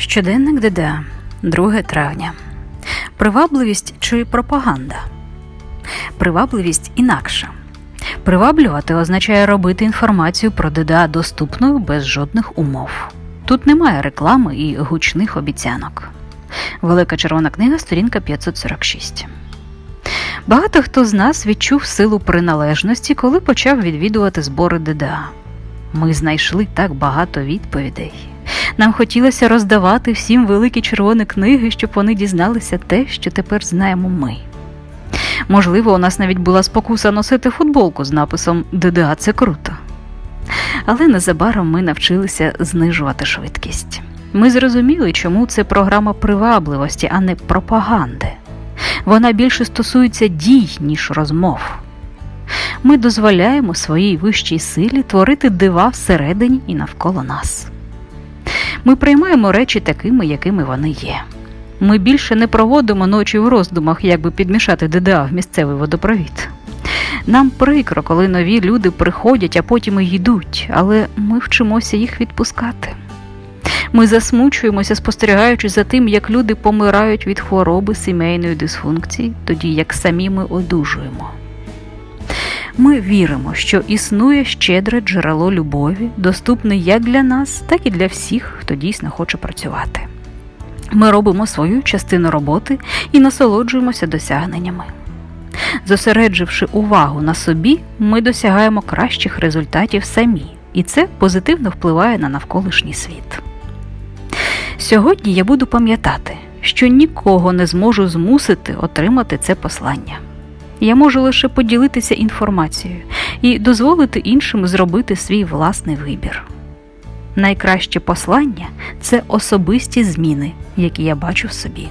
Щоденник ДД, 2 травня. Привабливість чи пропаганда? Привабливість інакша. Приваблювати означає робити інформацію про ДДА доступною без жодних умов. Тут немає реклами і гучних обіцянок. Велика червона книга, сторінка 546. Багато хто з нас відчув силу приналежності, коли почав відвідувати збори ДДА. Ми знайшли так багато відповідей. Нам хотілося роздавати всім великі червоні книги, щоб вони дізналися те, що тепер знаємо ми. Можливо, у нас навіть була спокуса носити футболку з написом ДДА це круто. Але незабаром ми навчилися знижувати швидкість. Ми зрозуміли, чому це програма привабливості, а не пропаганди. Вона більше стосується дій, ніж розмов. Ми дозволяємо своїй вищій силі творити дива всередині і навколо нас. Ми приймаємо речі такими, якими вони є. Ми більше не проводимо ночі в роздумах, як би підмішати ДДА в місцевий водопровід. Нам прикро, коли нові люди приходять, а потім і йдуть, але ми вчимося їх відпускати. Ми засмучуємося, спостерігаючи за тим, як люди помирають від хвороби сімейної дисфункції, тоді як самі ми одужуємо. Ми віримо, що існує щедре джерело любові, доступне як для нас, так і для всіх, хто дійсно хоче працювати. Ми робимо свою частину роботи і насолоджуємося досягненнями. Зосередживши увагу на собі, ми досягаємо кращих результатів самі, і це позитивно впливає на навколишній світ. Сьогодні я буду пам'ятати, що нікого не зможу змусити отримати це послання. Я можу лише поділитися інформацією і дозволити іншим зробити свій власний вибір. Найкраще послання це особисті зміни, які я бачу в собі.